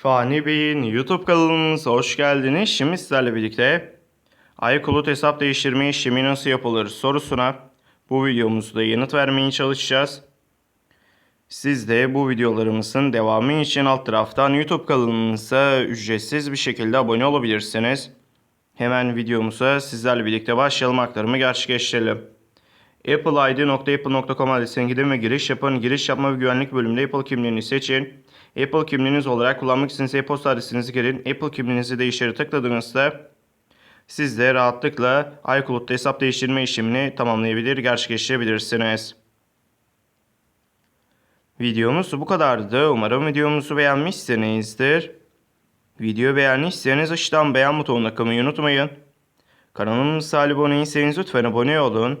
Fani Bey'in YouTube kanalımıza hoş geldiniz. Şimdi sizlerle birlikte iCloud hesap değiştirme işlemi nasıl yapılır sorusuna bu videomuzda yanıt vermeye çalışacağız. Siz de bu videolarımızın devamı için alt taraftan YouTube kanalımıza ücretsiz bir şekilde abone olabilirsiniz. Hemen videomuza sizlerle birlikte başlayalım aktarımı gerçekleştirelim. appleid.apple.com adresine gidin ve giriş yapın. Giriş yapma ve güvenlik bölümünde Apple kimliğini seçin. Apple kimliğiniz olarak kullanmak istediğiniz e-posta adresinizi girin. Apple kimliğinizi değiştiri tıkladığınızda siz de rahatlıkla iCloud'da hesap değiştirme işlemini tamamlayabilir, gerçekleştirebilirsiniz. Videomuz bu kadardı. Umarım videomuzu beğenmişsinizdir. Video beğendiyseniz aşağıdan beğen butonuna tıklamayı unutmayın. Kanalımıza abone değilseniz lütfen abone olun.